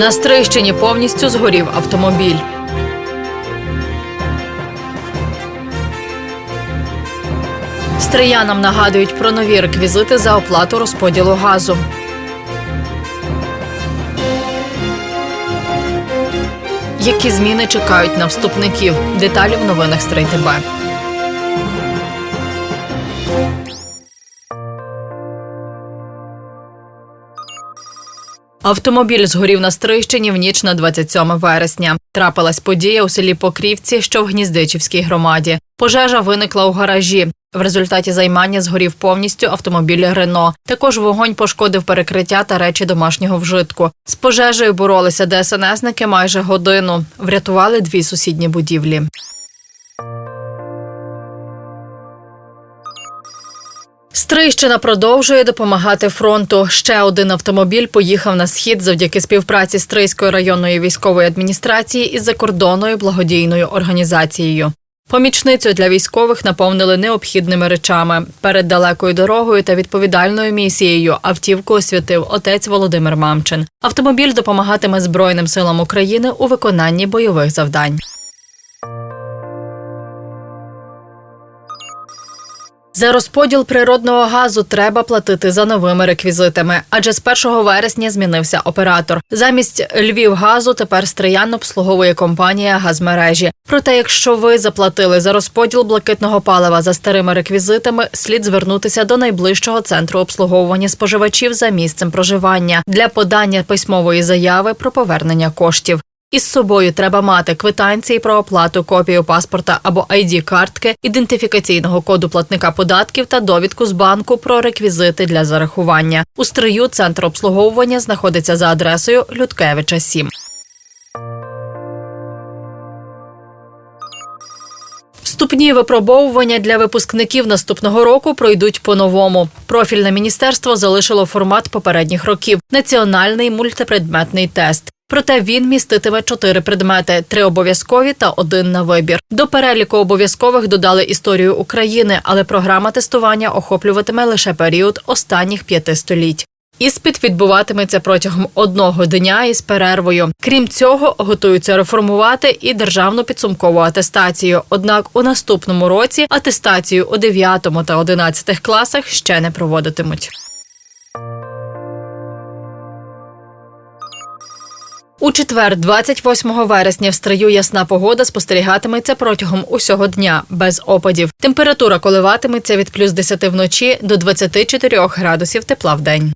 На Стрийщині повністю згорів автомобіль. Стриянам нагадують про нові реквізити за оплату розподілу газу. Які зміни чекають на вступників? Деталі в новинах Стрий ТБ. Автомобіль згорів на Стрийщині в ніч на 27 вересня. Трапилась подія у селі Покрівці, що в Гніздичівській громаді. Пожежа виникла у гаражі. В результаті займання згорів повністю автомобіль Рено. Також вогонь пошкодив перекриття та речі домашнього вжитку. З пожежею боролися ДСНСники майже годину. Врятували дві сусідні будівлі. Стрийщина продовжує допомагати фронту. Ще один автомобіль поїхав на схід завдяки співпраці Стрийської районної військової адміністрації із закордонною благодійною організацією. Помічницю для військових наповнили необхідними речами. Перед далекою дорогою та відповідальною місією автівку освятив отець Володимир Мамчин. Автомобіль допомагатиме Збройним силам України у виконанні бойових завдань. За розподіл природного газу треба платити за новими реквізитами, адже з 1 вересня змінився оператор. Замість Львівгазу тепер Стриян обслуговує компанія газмережі. Проте, якщо ви заплатили за розподіл блакитного палива за старими реквізитами, слід звернутися до найближчого центру обслуговування споживачів за місцем проживання для подання письмової заяви про повернення коштів. Із собою треба мати квитанції про оплату, копію паспорта або id картки ідентифікаційного коду платника податків та довідку з банку про реквізити для зарахування. У стрию центр обслуговування знаходиться за адресою Людкевича 7. Вступні випробовування для випускників наступного року пройдуть по-новому. Профільне міністерство залишило формат попередніх років національний мультипредметний тест. Проте він міститиме чотири предмети: три обов'язкові та один на вибір. До переліку обов'язкових додали історію України, але програма тестування охоплюватиме лише період останніх п'яти століть. Іспит відбуватиметься протягом одного дня із перервою. Крім цього, готуються реформувати і державну підсумкову атестацію. Однак у наступному році атестацію у 9 та 11 класах ще не проводитимуть. У четвер, 28 вересня, в стрию ясна погода спостерігатиметься протягом усього дня без опадів. Температура коливатиметься від плюс 10 вночі до 24 градусів тепла в день.